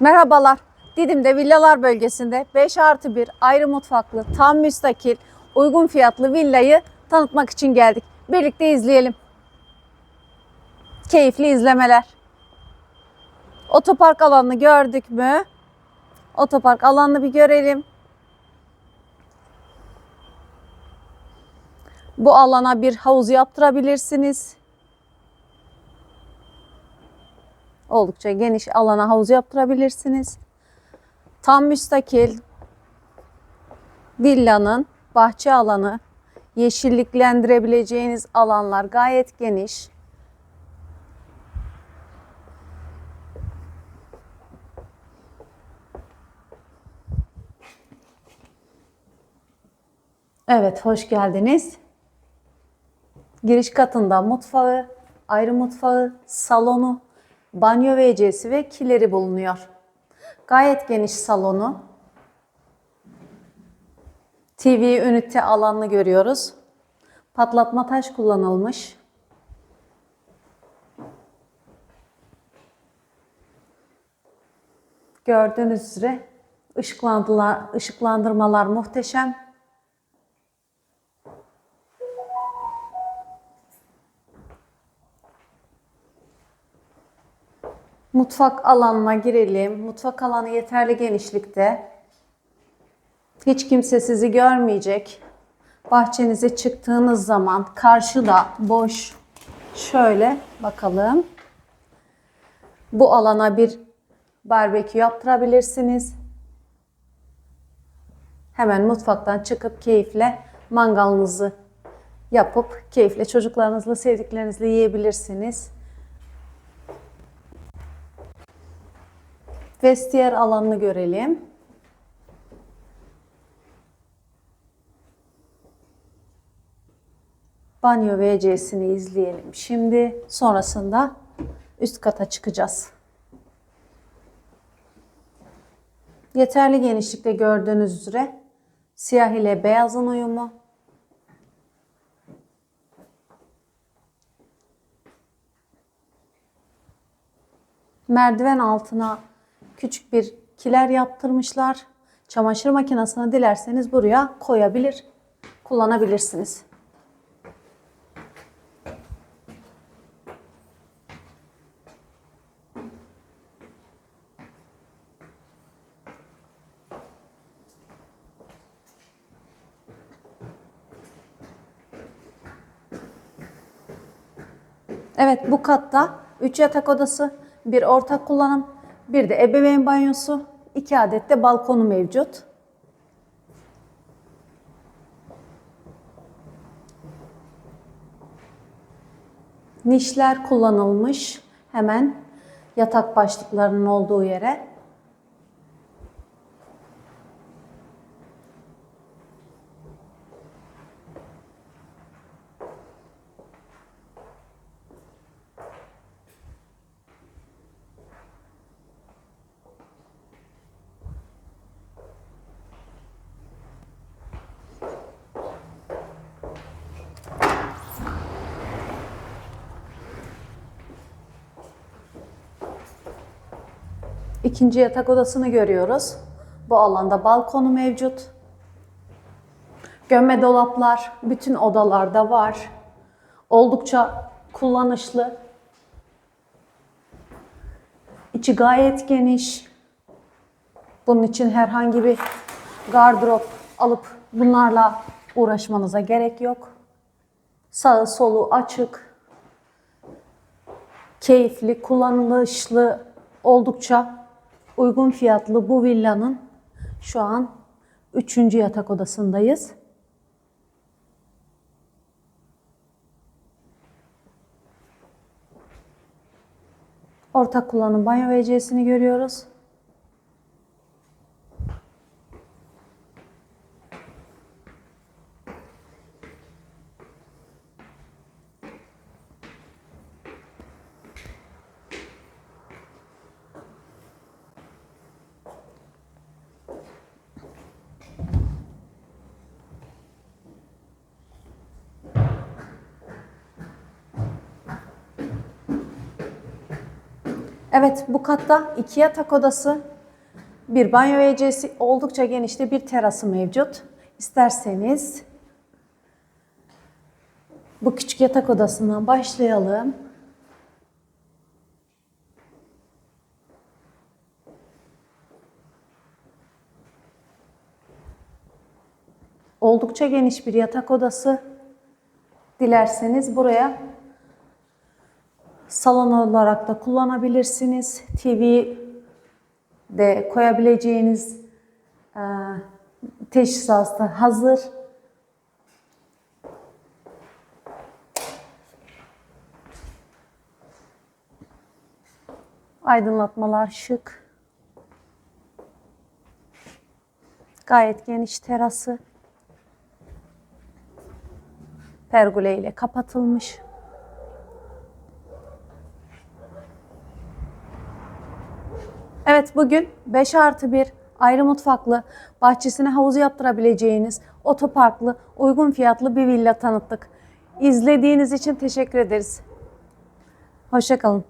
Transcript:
Merhabalar. Didim'de villalar bölgesinde 5 artı 1 ayrı mutfaklı, tam müstakil, uygun fiyatlı villayı tanıtmak için geldik. Birlikte izleyelim. Keyifli izlemeler. Otopark alanını gördük mü? Otopark alanını bir görelim. Bu alana bir havuz yaptırabilirsiniz. Oldukça geniş alana havuz yaptırabilirsiniz. Tam müstakil villanın bahçe alanı, yeşilliklendirebileceğiniz alanlar gayet geniş. Evet, hoş geldiniz. Giriş katında mutfağı, ayrı mutfağı, salonu, banyo WC'si ve kileri bulunuyor. Gayet geniş salonu. TV ünite alanını görüyoruz. Patlatma taş kullanılmış. Gördüğünüz üzere ışıklandırmalar, muhteşem. Mutfak alanına girelim. Mutfak alanı yeterli genişlikte. Hiç kimse sizi görmeyecek. Bahçenize çıktığınız zaman karşıda boş. Şöyle bakalım. Bu alana bir barbekü yaptırabilirsiniz. Hemen mutfaktan çıkıp keyifle mangalınızı yapıp keyifle çocuklarınızla, sevdiklerinizle yiyebilirsiniz. Vestiyer alanını görelim. Banyo WC'sini izleyelim. Şimdi sonrasında üst kata çıkacağız. Yeterli genişlikte gördüğünüz üzere siyah ile beyazın uyumu. Merdiven altına küçük bir kiler yaptırmışlar. Çamaşır makinesini dilerseniz buraya koyabilir, kullanabilirsiniz. Evet bu katta 3 yatak odası, bir ortak kullanım, bir de ebeveyn banyosu, 2 adet de balkonu mevcut. Nişler kullanılmış hemen yatak başlıklarının olduğu yere. İkinci yatak odasını görüyoruz. Bu alanda balkonu mevcut. Gömme dolaplar bütün odalarda var. Oldukça kullanışlı. İçi gayet geniş. Bunun için herhangi bir gardırop alıp bunlarla uğraşmanıza gerek yok. Sağı solu açık. Keyifli, kullanışlı, oldukça uygun fiyatlı bu villanın şu an 3. yatak odasındayız. Ortak kullanım banyo WC'sini görüyoruz. Evet bu katta iki yatak odası, bir banyo WC'si, oldukça genişte bir terası mevcut. İsterseniz bu küçük yatak odasından başlayalım. Oldukça geniş bir yatak odası. Dilerseniz buraya salon olarak da kullanabilirsiniz. TV de koyabileceğiniz e, teçhizat da hazır. Aydınlatmalar şık. Gayet geniş terası. Pergole ile kapatılmış. Evet bugün 5 artı 1 ayrı mutfaklı, bahçesine havuz yaptırabileceğiniz, otoparklı, uygun fiyatlı bir villa tanıttık. İzlediğiniz için teşekkür ederiz. Hoşçakalın.